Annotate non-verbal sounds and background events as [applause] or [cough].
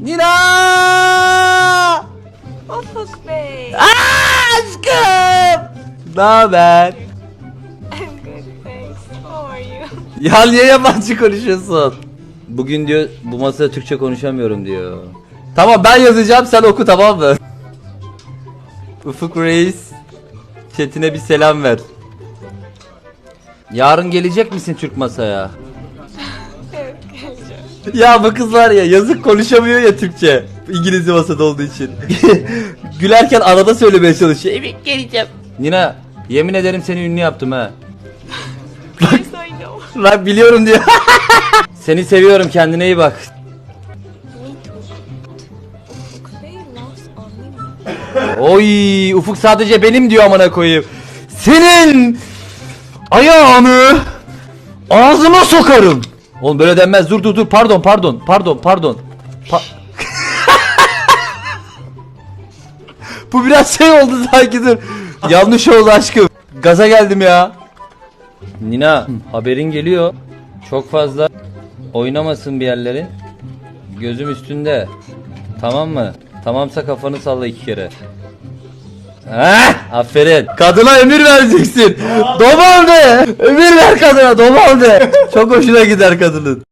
Nina! Ufuk Bey. Aa, aşkım! Ne haber? I'm good thanks. How are you? [laughs] Ya niye yabancı konuşuyorsun? Bugün diyor bu masada Türkçe konuşamıyorum diyor. Tamam ben yazacağım sen oku tamam mı? Ufuk Reis chatine bir selam ver. Yarın gelecek misin Türk masaya? Ya bu kız var ya yazık konuşamıyor ya Türkçe. İngilizce masada olduğu için. [laughs] Gülerken arada söylemeye çalışıyor. Evet geleceğim. Nina yemin ederim seni ünlü yaptım ha. [laughs] Know. Lan biliyorum diyor. [laughs] seni seviyorum kendine iyi bak. Oy Ufuk sadece benim diyor amına koyayım. Senin ayağını ağzıma sokarım. Oğlum böyle denmez. Dur dur dur. Pardon pardon. Pardon pardon. Pa- [laughs] Bu biraz şey oldu sanki dur. Yanlış oldu aşkım. Gaza geldim ya. Nina haberin geliyor. Çok fazla oynamasın bir yerlerin. Gözüm üstünde. Tamam mı? Tamamsa kafanı salla iki kere. Ha, aferin. Kadına emir vereceksin. Domal de. Emir ver kadına domal de. Çok hoşuna gider kadının.